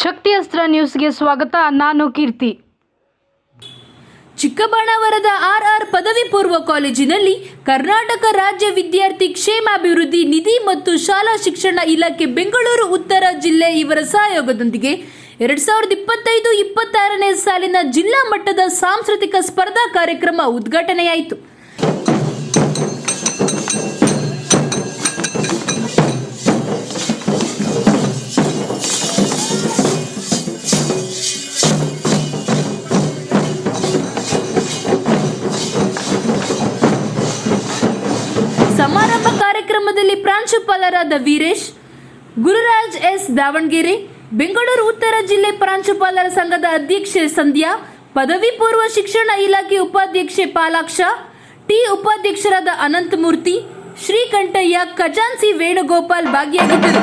ಶಕ್ತಿ ಅಸ್ತ್ರ ನ್ಯೂಸ್ಗೆ ಸ್ವಾಗತ, ನಾನು ಕೀರ್ತಿ. ಚಿಕ್ಕಬಾಣಾವರದ ಆರ್ ಆರ್ ಪದವಿ ಪೂರ್ವ ಕಾಲೇಜಿನಲ್ಲಿ ಕರ್ನಾಟಕ ರಾಜ್ಯ ವಿದ್ಯಾರ್ಥಿ ಕ್ಷೇಮಾಭಿವೃದ್ಧಿ ನಿಧಿ ಮತ್ತು ಶಾಲಾ ಶಿಕ್ಷಣ ಇಲಾಖೆ ಬೆಂಗಳೂರು ಉತ್ತರ ಜಿಲ್ಲೆ ಇವರ ಸಹಯೋಗದೊಂದಿಗೆ ಎರಡ್ ಸಾವಿರದ ಇಪ್ಪತ್ತೈದು, ಇಪ್ಪತ್ತಾರನೇ ಸಾಲಿನ ಜಿಲ್ಲಾ ಮಟ್ಟದ ಸಾಂಸ್ಕೃತಿಕ ಸ್ಪರ್ಧಾ ಕಾರ್ಯಕ್ರಮ ಉದ್ಘಾಟನೆಯಾಯಿತು. ಸಮಾರಂಭ ಕಾರ್ಯಕ್ರಮದಲ್ಲಿ ಪ್ರಾಂಶುಪಾಲರಾದ ವೀರೇಶ್, ಗುರುರಾಜ್ ಎಸ್. ದಾವಣಗೆರೆ, ಬೆಂಗಳೂರು ಉತ್ತರ ಜಿಲ್ಲೆ ಪ್ರಾಂಶುಪಾಲರ ಸಂಘದ ಅಧ್ಯಕ್ಷೆ ಸಂಧ್ಯಾ, ಪದವಿ ಪೂರ್ವ ಶಿಕ್ಷಣ ಇಲಾಖೆ ಉಪಾಧ್ಯಕ್ಷೆ ಪಾಲಾಕ್ಷ, ಟಿ ಉಪಾಧ್ಯಕ್ಷರಾದ ಅನಂತಮೂರ್ತಿ ಶ್ರೀಕಂಠಯ್ಯ ಖಜಾನ್ಸಿ ವೇಣುಗೋಪಾಲ್ ಭಾಗಿಯಾಗಿದ್ದರು.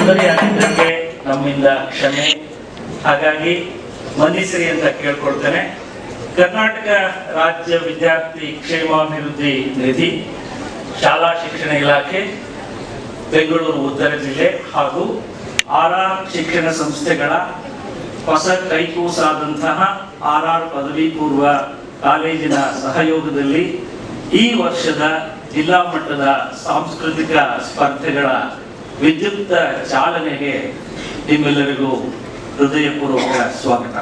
ನಿಮಗೆ ತೊಂದರೆಯಾಗಿದ್ದಕ್ಕೆ ನಮ್ಮಿಂದ ಕ್ಷಮೆ. ಹಾಗಾಗಿ ಮನ್ನಿಸಿರಿ ಅಂತ ಕೇಳ್ಕೊಳ್ತೇನೆ. ಕರ್ನಾಟಕ ರಾಜ್ಯ ವಿದ್ಯಾರ್ಥಿ ಕ್ಷೇಮಾಭಿವೃದ್ಧಿ ನಿಧಿ, ಶಾಲಾ ಶಿಕ್ಷಣ ಇಲಾಖೆ, ಬೆಂಗಳೂರು, ಉತ್ತರ ಜಿಲ್ಲೆ ಹಾಗೂ ಆರ್ ಆರ್ ಶಿಕ್ಷಣ ಸಂಸ್ಥೆಗಳ ಹೊಸ ಕೈಕೂಸಾದಂತಹ ಆರ್ ಆರ್ ಪದವಿ ಪೂರ್ವ ಕಾಲೇಜಿನ ಸಹಯೋಗದಲ್ಲಿ ಈ ವರ್ಷದ ಜಿಲ್ಲಾ ಮಟ್ಟದ ಸಾಂಸ್ಕೃತಿಕ ಸ್ಪರ್ಧೆಗಳ ವಿದ್ಯುಕ್ತ ಚಾಲನೆಗೆ ನಿಮ್ಮೆಲ್ಲರಿಗೂ ಹೃದಯಪೂರ್ವಕ ಸ್ವಾಗತ.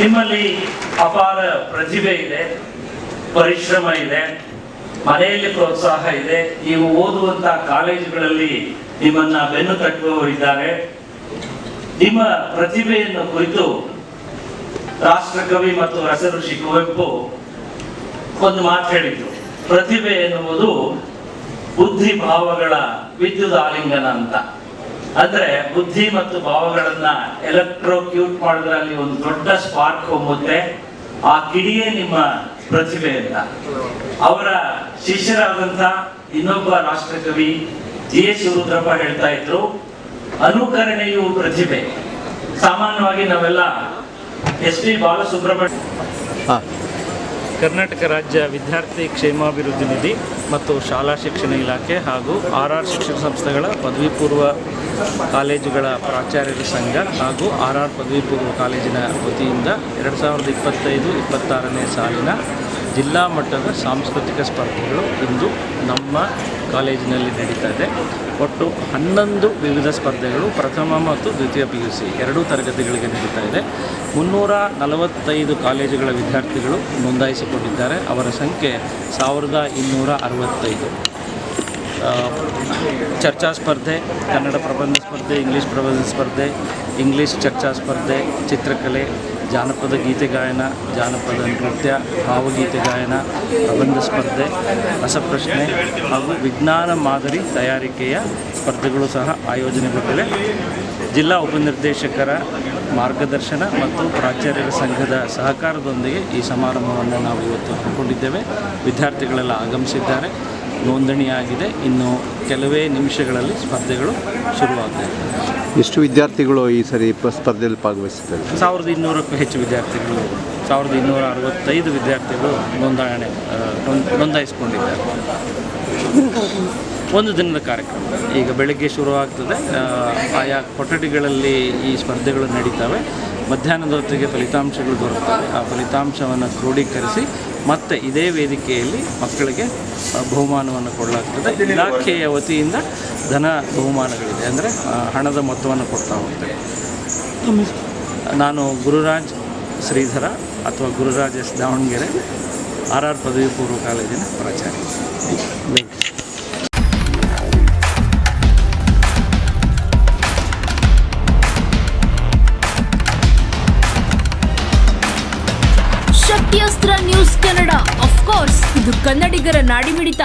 ನಿಮ್ಮಲ್ಲಿ ಅಪಾರ ಪ್ರತಿಭೆ ಇದೆ, ಪರಿಶ್ರಮ ಇದೆ, ಮನೆಯಲ್ಲಿ ಪ್ರೋತ್ಸಾಹ ಇದೆ, ನೀವು ಓದುವಂತ ಕಾಲೇಜುಗಳಲ್ಲಿ ನಿಮ್ಮನ್ನ ಬೆನ್ನು ತಟ್ಟುವವರಿದ್ದಾರೆ ನಿಮ್ಮ ಪ್ರತಿಭೆಯನ್ನು ಕುರಿತು ರಾಷ್ಟ್ರಕವಿ ಮತ್ತು ರಸಋಷಿ ಕುವೆಂಪು ಒಂದು ಮಾತು ಹೇಳಿದ್ರು. ಪ್ರತಿಭೆ ಎನ್ನುವುದು ಬುದ್ಧಿ ಭಾವಗಳ ವಿದ್ಯುತ್ ಆಲಿಂಗನ ಅಂತ. ಅಂದ್ರೆ ಬುದ್ಧಿ ಮತ್ತು ಭಾವಗಳನ್ನ ಎಲೆಕ್ಟ್ರೋಕ್ಯೂಟ್ ಮಾಡೋದ್ರಲ್ಲಿ ಒಂದು ದೊಡ್ಡ ಸ್ಪಾರ್ಕ್ ಹೊಮ್ಮುತ್ತೆ. ಆ ಕಿಡಿಯೇ ನಿಮ್ಮ ಪ್ರತಿಭೆ ಅಂತ. ಅವರ ಶಿಷ್ಯರಾದಂತ ಇನ್ನೊಬ್ಬ ರಾಷ್ಟ್ರಕವಿ ಜಿ ಎಸ್ ರುದ್ರಪ್ಪ ಹೇಳ್ತಾ ಇದ್ರು, ಅನುಕರಣೆಯು ಪ್ರತಿಭೆ. ಸಾಮಾನ್ಯವಾಗಿ ನಾವೆಲ್ಲ ಎಸ್ ಪಿ ಬಾಲಸುಬ್ರಹ್ಮಣ್ಯ ಕರ್ನಾಟಕ ರಾಜ್ಯ ವಿದ್ಯಾರ್ಥಿ ಕ್ಷೇಮಾಭಿವೃದ್ಧಿ ನಿಧಿ ಮತ್ತು ಶಾಲಾ ಶಿಕ್ಷಣ ಇಲಾಖೆ ಹಾಗೂ ಆರ್ ಆರ್ ಶಿಕ್ಷಣ ಸಂಸ್ಥೆಗಳ ಪದವಿ ಪೂರ್ವ ಕಾಲೇಜುಗಳ ಪ್ರಾಚಾರ್ಯರ ಸಂಘ ಹಾಗೂ ಆರ್ ಆರ್ ಪದವಿ ಪೂರ್ವ ಕಾಲೇಜಿನ ವತಿಯಿಂದ ಎರಡು ಸಾವಿರದ ಇಪ್ಪತ್ತೈದು ಇಪ್ಪತ್ತಾರನೇ ಸಾಲಿನ ಜಿಲ್ಲಾ ಮಟ್ಟದ ಸಾಂಸ್ಕೃತಿಕ ಸ್ಪರ್ಧೆಗಳು ಇಂದು ನಮ್ಮ ಕಾಲೇಜಿನಲ್ಲಿ ನಡೀತಾ ಇದೆ. ಒಟ್ಟು ಹನ್ನೊಂದು ವಿವಿಧ ಸ್ಪರ್ಧೆಗಳು, ಪ್ರಥಮ ಮತ್ತು ದ್ವಿತೀಯ ಪಿ ಯು ಸಿ ಎರಡೂ ತರಗತಿಗಳಿಗೆ ನಡೀತಾ ಇದೆ. ಮುನ್ನೂರ ನಲವತ್ತೈದು ಕಾಲೇಜುಗಳ ವಿದ್ಯಾರ್ಥಿಗಳು ನೋಂದಾಯಿಸಿಕೊಂಡಿದ್ದಾರೆ. ಅವರ ಸಂಖ್ಯೆ ಸಾವಿರದ ಇನ್ನೂರ ಅರವತ್ತೈದು. ಚರ್ಚಾ ಸ್ಪರ್ಧೆ, ಕನ್ನಡ ಪ್ರಬಂಧ ಸ್ಪರ್ಧೆ, ಇಂಗ್ಲೀಷ್ ಪ್ರಬಂಧ ಸ್ಪರ್ಧೆ, ಇಂಗ್ಲೀಷ್ ಚರ್ಚಾ ಸ್ಪರ್ಧೆ, ಚಿತ್ರಕಲೆ ಜಾನಪದ ಗೀತೆ ಗಾಯನ, ಜಾನಪದ ನೃತ್ಯ, ಭಾವಗೀತೆ ಗಾಯನ, ಪ್ರಬಂಧ ಸ್ಪರ್ಧೆ, ರಸಪ್ರಶ್ನೆ ಹಾಗೂ ವಿಜ್ಞಾನ ಮಾದರಿ ತಯಾರಿಕೆಯ ಸ್ಪರ್ಧೆಗಳು ಸಹ ಆಯೋಜನೆಗೊಂಡಿವೆ. ಜಿಲ್ಲಾ ಉಪನಿರ್ದೇಶಕರ ಮಾರ್ಗದರ್ಶನ ಮತ್ತು ಪ್ರಾಚಾರ್ಯರ ಸಂಘದ ಸಹಕಾರದೊಂದಿಗೆ ಈ ಸಮಾರಂಭವನ್ನು ನಾವು ಇವತ್ತು ಹಮ್ಮಿಕೊಂಡಿದ್ದೇವೆ. ವಿದ್ಯಾರ್ಥಿಗಳೆಲ್ಲ ಆಗಮಿಸಿದ್ದಾರೆ. ನೋಂದಣಿಯಾಗಿದೆ. ಇನ್ನು ಕೆಲವೇ ನಿಮಿಷಗಳಲ್ಲಿ ಸ್ಪರ್ಧೆಗಳು ಶುರುವಾಗಿದೆ ಎಷ್ಟು ವಿದ್ಯಾರ್ಥಿಗಳು ಈ ಸರಿ ಪ- ಸ್ಪರ್ಧೆಯಲ್ಲಿ ಭಾಗವಹಿಸಿದ್ದಾರೆ? ಸಾವಿರದ ಇನ್ನೂರಕ್ಕೂ ಹೆಚ್ಚು ವಿದ್ಯಾರ್ಥಿಗಳು ಸಾವಿರದ ಇನ್ನೂರ ಅರವತ್ತೈದು ವಿದ್ಯಾರ್ಥಿಗಳು ನೋಂದಣಿ ನೋಂದಾಯಿಸಿಕೊಂಡಿದ್ದಾರೆ. ಒಂದು ದಿನದ ಕಾರ್ಯಕ್ರಮ. ಈಗ ಬೆಳಗ್ಗೆ ಶುರುವಾಗ್ತದೆ. ಆಯಾ ಕೊಠಡಿಗಳಲ್ಲಿ ಈ ಸ್ಪರ್ಧೆಗಳು ನಡೀತವೆ. ಮಧ್ಯಾಹ್ನದ ಹೊತ್ತಿಗೆ ಫಲಿತಾಂಶಗಳು ದೊರಕುತ್ತವೆ ಆ ಫಲಿತಾಂಶವನ್ನು ಕ್ರೋಢೀಕರಿಸಿ ಮತ್ತೆ ಇದೇ ವೇದಿಕೆಯಲ್ಲಿ ಮಕ್ಕಳಿಗೆ ಬಹುಮಾನವನ್ನು ಕೊಡಲಾಗ್ತದೆ. ಇಲಾಖೆಯ ವತಿಯಿಂದ ಧನ ಬಹುಮಾನಗಳಿದೆ. ಅಂದರೆ ಹಣದ ಮೊತ್ತವನ್ನು ಕೊಡ್ತಾ ಹೋಗ್ತೇವೆ. ನಾನು ಗುರುರಾಜ್ ಶ್ರೀಧರ ಅಥವಾ Gururaj S Davanagere R R ಪದವಿ ಪೂರ್ವ ಕಾಲೇಜಿನ ಪ್ರಾಚಾರ್ಯ. ಶಕ್ತಿಯಸ್ತ್ರ ನ್ಯೂಸ್ ಕನ್ನಡ ಕೋರ್ಸ್ ಇದು ಕನ್ನಡಿಗರ ನಾಡಿಮಿಡಿತ.